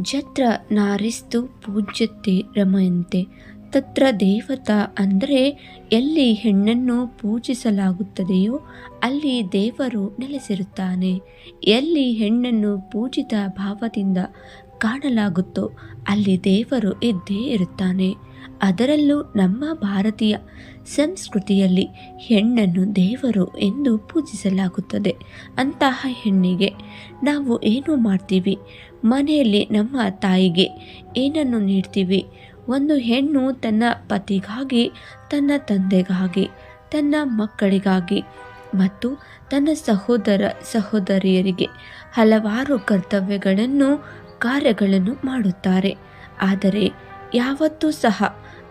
ಜತ್ರ ನಾರಿಸ್ತು ಪೂಜ್ಯತೆ ರಮಯಂತೆ. ತತ್ರ ದೇವತಾ ಅಂದರೆ ಎಲ್ಲಿ ಹೆಣ್ಣನ್ನು ಪೂಜಿಸಲಾಗುತ್ತದೆಯೋ ಅಲ್ಲಿ ದೇವರು ನೆಲೆಸಿರುತ್ತಾನೆ. ಎಲ್ಲಿ ಹೆಣ್ಣನ್ನು ಪೂಜಿತ ಭಾವದಿಂದ ಕಾಣಲಾಗುತ್ತೋ ಅಲ್ಲಿ ದೇವರು ಇದ್ದೇ ಇರುತ್ತಾನೆ. ಅದರಲ್ಲೂ ನಮ್ಮ ಭಾರತೀಯ ಸಂಸ್ಕೃತಿಯಲ್ಲಿ ಹೆಣ್ಣನ್ನು ದೇವರು ಎಂದು ಪೂಜಿಸಲಾಗುತ್ತದೆ. ಅಂತಹ ಹೆಣ್ಣಿಗೆ ನಾವು ಏನು ಮಾಡ್ತೀವಿ? ಮನೆಯಲ್ಲಿ ನಮ್ಮ ತಾಯಿಗೆ ಏನನ್ನು ನೀಡ್ತೀವಿ? ಒಂದು ಹೆಣ್ಣು ತನ್ನ ಪತಿಗಾಗಿ, ತನ್ನ ತಂದೆಗಾಗಿ, ತನ್ನ ಮಕ್ಕಳಿಗಾಗಿ ಮತ್ತು ತನ್ನ ಸಹೋದರ ಸಹೋದರಿಯರಿಗೆ ಹಲವಾರು ಕರ್ತವ್ಯಗಳನ್ನು, ಕಾರ್ಯಗಳನ್ನು ಮಾಡುತ್ತಾರೆ. ಆದರೆ ಯಾವತ್ತೂ ಸಹ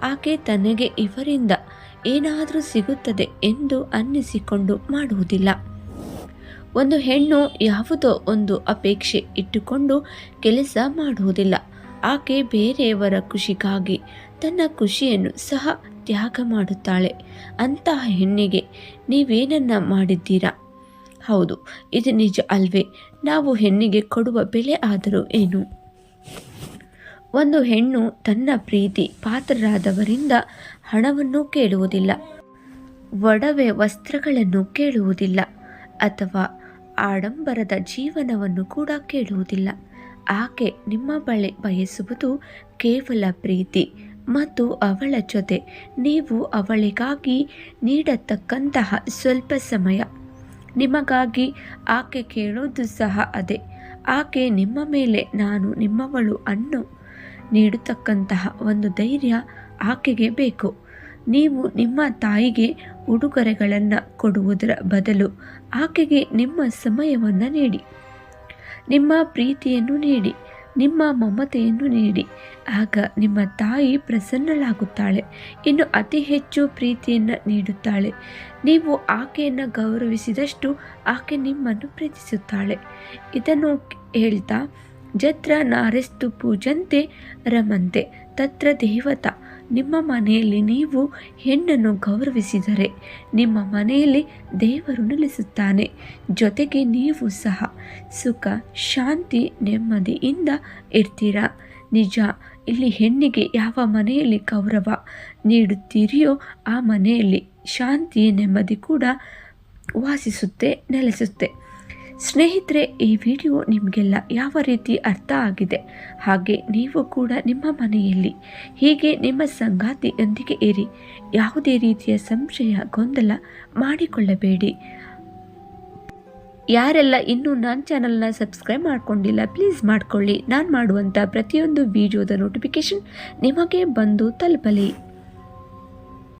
ಆಕೆ ತನಗೆ ಇವರಿಂದ ಏನಾದರೂ ಸಿಗುತ್ತದೆ ಎಂದು ಅನ್ನಿಸಿಕೊಂಡು ಮಾಡುವುದಿಲ್ಲ. ಒಂದು ಹೆಣ್ಣು ಯಾವುದೋ ಒಂದು ಅಪೇಕ್ಷೆ ಇಟ್ಟುಕೊಂಡು ಕೆಲಸ ಮಾಡುವುದಿಲ್ಲ. ಆಕೆ ಬೇರೆಯವರ ಖುಷಿಗಾಗಿ ತನ್ನ ಖುಷಿಯನ್ನು ಸಹ ತ್ಯಾಗ ಮಾಡುತ್ತಾಳೆ. ಅಂತಹ ಹೆಣ್ಣಿಗೆ ನೀವೇನನ್ನ ಮಾಡಿದ್ದೀರಾ? ಹೌದು, ಇದು ನಿಜ ಅಲ್ವೇ. ನಾವು ಹೆಣ್ಣಿಗೆ ಕೊಡುವ ಬೆಲೆ ಆದರೂ ಏನು? ಒಂದು ಹೆಣ್ಣು ತನ್ನ ಪ್ರೀತಿ ಪಾತ್ರರಾದವರಿಂದ ಹಣವನ್ನು ಕೇಳುವುದಿಲ್ಲ. ಒಡವೆ ವಸ್ತ್ರಗಳನ್ನು ಕೇಳುವುದಿಲ್ಲ ಅಥವಾ ಆಡಂಬರದ ಜೀವನವನ್ನು ಕೂಡ ಕೇಳುವುದಿಲ್ಲ. ಆಕೆ ನಿಮ್ಮ ಬಳಿ ಬಯಸುವುದು ಕೇವಲ ಪ್ರೀತಿ ಮತ್ತು ಅವಳ ಜೊತೆ ನೀವು ಅವಳಿಗಾಗಿ ನೀಡತಕ್ಕಂತಹ ಸ್ವಲ್ಪ ಸಮಯ. ನಿಮಗಾಗಿ ಆಕೆ ಕೇಳೋದು ಸಹ ಅದೇ. ಆಕೆ ನಿಮ್ಮ ಮೇಲೆ ನಾನು ನಿಮ್ಮವಳು ಅನ್ನೋ ನೀಡತಕ್ಕಂತಹ ಒಂದು ಧೈರ್ಯ ಆಕೆಗೆ ಬೇಕು. ನೀವು ನಿಮ್ಮ ತಾಯಿಗೆ ಉಡುಗೊರೆಗಳನ್ನು ಕೊಡುವುದರ ಬದಲು ಆಕೆಗೆ ನಿಮ್ಮ ಸಮಯವನ್ನು ನೀಡಿ. ನಿಮ್ಮ ಪ್ರೀತಿಯನ್ನು ನೀಡಿ, ನಿಮ್ಮ ಮಮತೆಯನ್ನು ನೀಡಿ. ಆಗ ನಿಮ್ಮ ತಾಯಿ ಪ್ರಸನ್ನಳಾಗುತ್ತಾಳೆ, ಇನ್ನು ಅತಿ ಹೆಚ್ಚು ಪ್ರೀತಿಯನ್ನು ನೀಡುತ್ತಾಳೆ. ನೀವು ಆಕೆಯನ್ನು ಗೌರವಿಸಿದಷ್ಟು ಆಕೆ ನಿಮ್ಮನ್ನು ಪ್ರೀತಿಸುತ್ತಾಳೆ. ಇದನ್ನು ಹೇಳ್ತಾ ಜತ್ರ ನಾರೆಸ್ತು ಪೂಜಂತೆ ರಮಂತೆ. ತತ್ರ ದೇವತಾ, ನಿಮ್ಮ ಮನೆಯಲ್ಲಿ ನೀವು ಹೆಣ್ಣನ್ನು ಗೌರವಿಸಿದರೆ ನಿಮ್ಮ ಮನೆಯಲ್ಲಿ ದೇವರು ನೆಲೆಸುತ್ತಾನೆ. ಜೊತೆಗೆ ನೀವು ಸಹ ಸುಖ, ಶಾಂತಿ, ನೆಮ್ಮದಿಯಿಂದ ಇರ್ತೀರಾ? ನಿಜ, ಇಲ್ಲಿ ಹೆಣ್ಣಿಗೆ ಯಾವ ಮನೆಯಲ್ಲಿ ಗೌರವ ನೀಡುತ್ತೀರಿಯೋ ಆ ಮನೆಯಲ್ಲಿ ಶಾಂತಿ, ನೆಮ್ಮದಿ ಕೂಡ ವಾಸಿಸುತ್ತೆ, ನೆಲೆಸುತ್ತೆ. ಸ್ನೇಹಿತರೆ, ಈ ವಿಡಿಯೋ ನಿಮಗೆಲ್ಲ ಯಾವ ರೀತಿ ಅರ್ಥ ಆಗಿದೆ? ಹಾಗೆ ನೀವು ಕೂಡ ನಿಮ್ಮ ಮನೆಯಲ್ಲಿ ಹೀಗೆ ನಿಮ್ಮ ಸಂಗಾತಿಯೊಂದಿಗೆ ಇರಿ. ಯಾವುದೇ ರೀತಿಯ ಸಂಶಯ, ಗೊಂದಲ ಮಾಡಿಕೊಳ್ಳಬೇಡಿ. ಯಾರೆಲ್ಲ ಇನ್ನೂ ನನ್ನ ಚಾನಲ್ನ ಸಬ್ಸ್ಕ್ರೈಬ್ ಮಾಡ್ಕೊಂಡಿಲ್ಲ, ಪ್ಲೀಸ್ ಮಾಡ್ಕೊಳ್ಳಿ. ನಾನು ಮಾಡುವಂಥ ಪ್ರತಿಯೊಂದು ವಿಡಿಯೋದ ನೋಟಿಫಿಕೇಷನ್ ನಿಮಗೆ ಬಂದು ತಲುಪಲಿ.